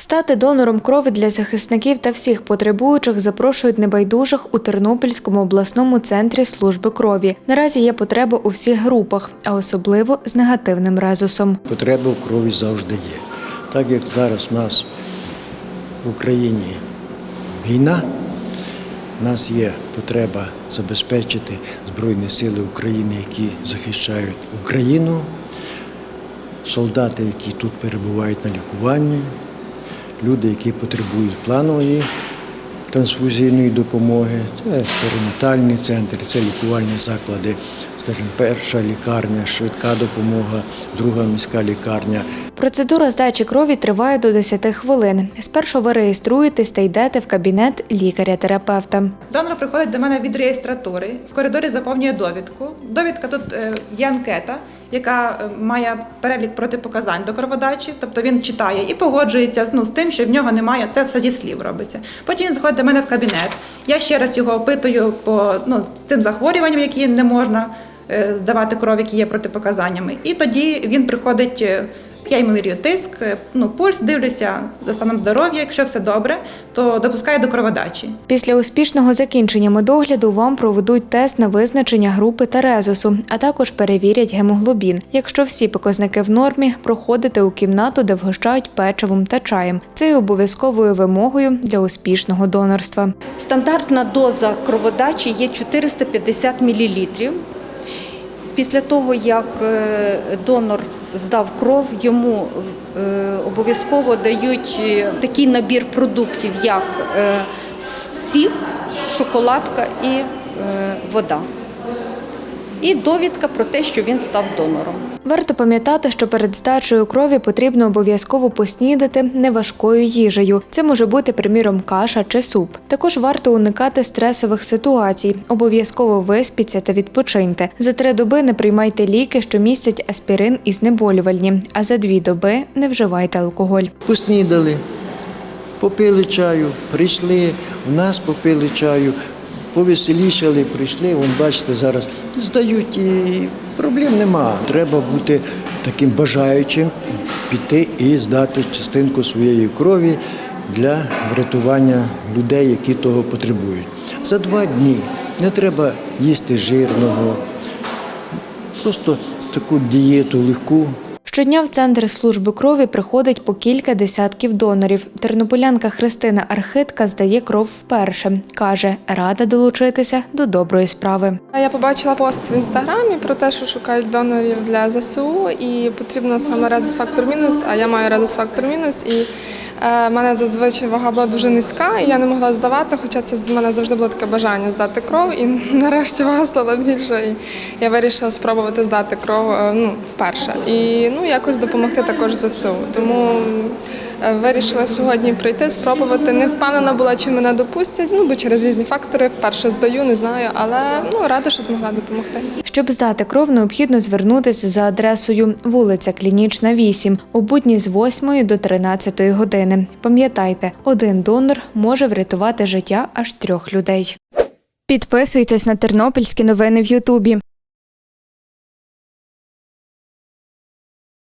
Стати донором крові для захисників та всіх потребуючих запрошують небайдужих у Тернопільському обласному центрі служби крові. Наразі є потреба у всіх групах, а особливо з негативним резусом. Потреба в крові завжди є. Так як зараз в нас в Україні війна, в нас є потреба забезпечити Збройні Сили України, які захищають Україну, солдати, які тут перебувають на лікуванні, люди, які потребують планової трансфузійної допомоги, це перинатальні центр, це лікувальні заклади, скажімо, перша лікарня, швидка допомога, друга міська лікарня. Процедура здачі крові триває до 10 хвилин. Спершу ви реєструєтесь та йдете в кабінет лікаря-терапевта. Донор приходить до мене від реєстратури, в коридорі заповнює довідку. Довідка тут е, є анкета, яка е, має перелік протипоказань до кроводачі, тобто він читає і погоджується ну, з тим, що в нього немає, це все зі слів робиться. Потім він заходить до мене в кабінет. Я ще раз його опитую по ну, тим захворюванням, які не можна е, здавати кров, які є протипоказаннями. І тоді він приходить. Я йому міряю тиск, е, ну, пульс, дивлюся за станом здоров'я. Якщо все добре, то допускаю до кроводачі. Після успішного закінчення медогляду вам проведуть тест на визначення групи та резусу, а також перевірять гемоглобін. Якщо всі показники в нормі, проходите у кімнату, де вгощають печивом та чаєм. Це є обов'язковою вимогою для успішного донорства. Стандартна доза кроводачі є 450 мл. Після того, як е, донор здав кров, йому е, обов'язково дають е, такий набір продуктів, як е, сік, шоколадка і вода. І довідка про те, що він став донором. Варто пам'ятати, що перед здачею крові потрібно обов'язково поснідати неважкою їжею. Це може бути, приміром, каша чи суп. Також варто уникати стресових ситуацій. Обов'язково виспіться та відпочиньте. За три доби не приймайте ліки, що містять аспірин і знеболювальні, а за дві доби не вживайте алкоголь. Поснідали, попили чаю, прийшли, у нас попили чаю, повеселішали, прийшли, вон бачите, зараз здають і проблем нема. Треба бути таким бажаючим, піти і здати частинку своєї крові для врятування людей, які того потребують. За два дні не треба їсти жирного, просто таку дієту легку. Щодня в центр служби крові приходить по кілька десятків донорів. Тернополянка Христина Архитка здає кров вперше. Каже, рада долучитися до доброї справи. Я побачила пост в інстаграмі про те, що шукають донорів для ЗСУ, і потрібно саме резус фактор мінус. А я маю резус фактор мінус, і е, в мене зазвичай вага була дуже низька, і я не могла здавати, хоча це в мене завжди було таке бажання здати кров. І нарешті вага стала більше. І я вирішила спробувати здати кров е, ну, вперше. І ну, якось допомогти також ЗСУ. Тому е, вирішила сьогодні прийти, спробувати. Не впевнена була, чи мене допустять, ну бо через різні фактори вперше здаю, не знаю, але ну рада, що змогла допомогти. Щоб здати кров, необхідно звернутися за адресою вулиця Клінічна, 8, у будні з 8 до 13 години. Пам'ятайте, один донор може врятувати життя аж трьох людей. Підписуйтесь на тернопільські новини в Ютубі.